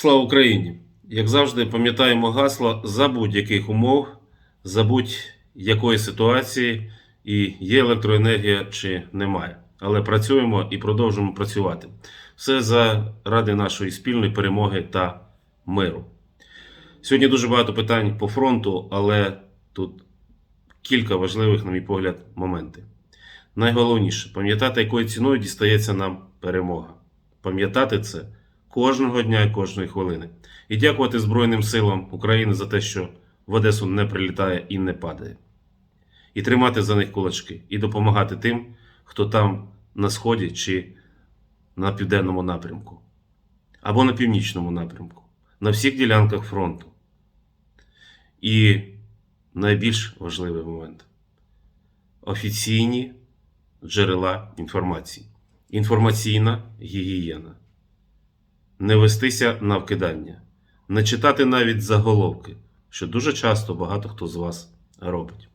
Слава Україні! Як завжди, пам'ятаємо гасло за будь-яких умов, за будь-якої ситуації, і є електроенергія чи немає. Але працюємо і продовжуємо працювати. Все заради нашої спільної перемоги та миру. Сьогодні дуже багато питань по фронту, але тут кілька важливих, на мій погляд, моменти. Найголовніше пам'ятати, якою ціною дістається нам перемога. Пам'ятати це кожного дня і кожної хвилини. І дякувати Збройним силам України за те, що в Одесу не прилітає і не падає. І тримати за них кулачки, і допомагати тим, хто там на сході чи на південному напрямку, або на північному напрямку, на всіх ділянках фронту. І найбільш важливий момент офіційні джерела інформації. Інформаційна гігієна. Не вестися на вкидання, не читати навіть заголовки, що дуже часто багато хто з вас робить.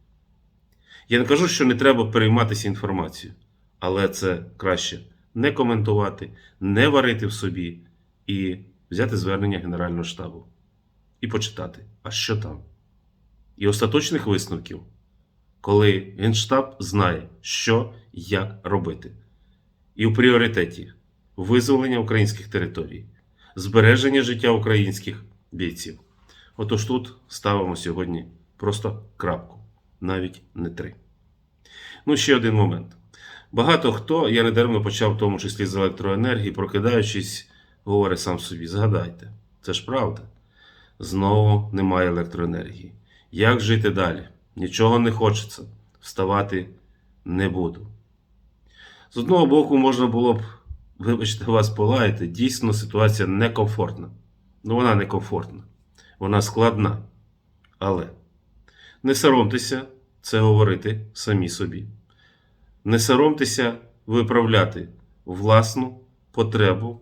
Я не кажу, що не треба перейматися інформацією, але це краще не коментувати, не варити в собі і взяти звернення Генерального штабу і почитати, а що там. І остаточних висновків, коли Генштаб знає, що як робити. І в пріоритеті визволення українських територій, збереження життя українських бійців. Отож тут ставимо сьогодні просто крапку, навіть не три. Ну, ще один момент. Багато хто, я недаремно почав в тому числі з електроенергії, прокидаючись, говорить сам собі: згадайте, це ж правда. Знову немає електроенергії. Як жити далі? Нічого не хочеться. Вставати не буду. З одного боку, можна було б, вибачте, вас полаяти, дійсно ситуація некомфортна. Ну, вона некомфортна, вона складна. Але не соромтеся це говорити самі собі. Не соромтеся виправляти власну потребу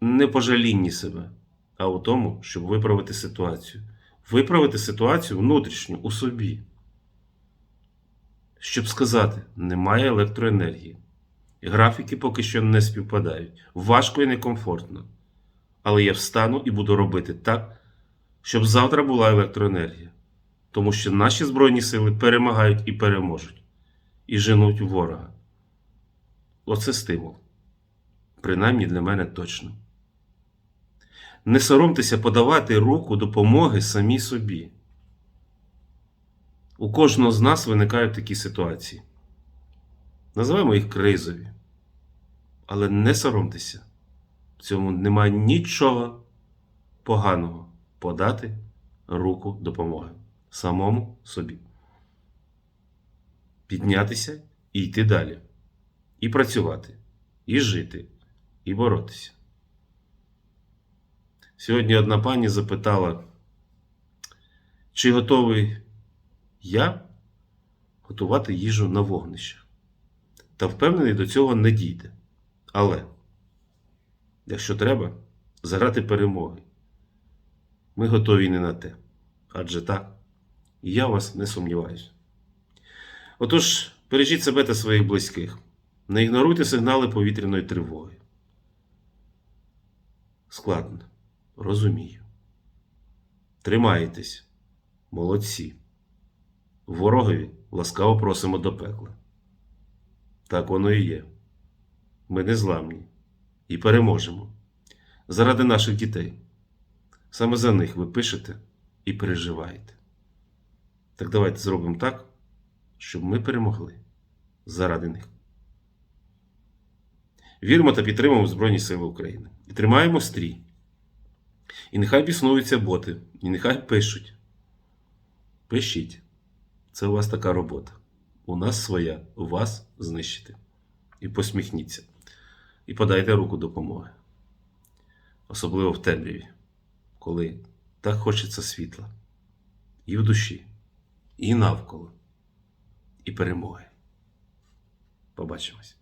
не пожалінні себе, а у тому, щоб виправити ситуацію. Виправити ситуацію внутрішню у собі. Щоб сказати, немає електроенергії. Графіки поки що не співпадають. Важко і некомфортно. Але я встану і буду робити так, щоб завтра була електроенергія. Тому що наші Збройні сили перемагають і переможуть, і женуть ворога. Оце стимул. Принаймні для мене точно. Не соромтеся подавати руку допомоги самі собі. У кожного з нас виникають такі ситуації. Називаємо їх кризові. Але не соромтеся. В цьому немає нічого поганого подати руку допомоги самому собі. Піднятися і йти далі. І працювати, і жити, і боротися. Сьогодні одна пані запитала, чи готовий я готувати їжу на вогнищах. Та впевнений, до цього не дійде. Але, якщо треба, заради перемоги, ми готові не на те. Адже так, я вас не сумніваюся. Отож, бережіть себе та своїх близьких. Не ігноруйте сигнали повітряної тривоги. Складно. Розумію. Тримаєтесь. Молодці. Ворогові ласкаво просимо до пекла. Так воно і є. Ми не зламні і переможемо. Заради наших дітей. Саме за них ви пишете і переживаєте. Так давайте зробимо так, щоб ми перемогли заради них. Віримо та підтримуємо Збройні Сили України. І тримаємо стрій. І нехай біснуються боти, і нехай пишуть. Пишіть. Це у вас така робота. У нас своя, вас знищити. І посміхніться. І подайте руку допомоги. Особливо в темряві, коли так хочеться світла. І в душі, і навколо, і перемоги. Побачимось.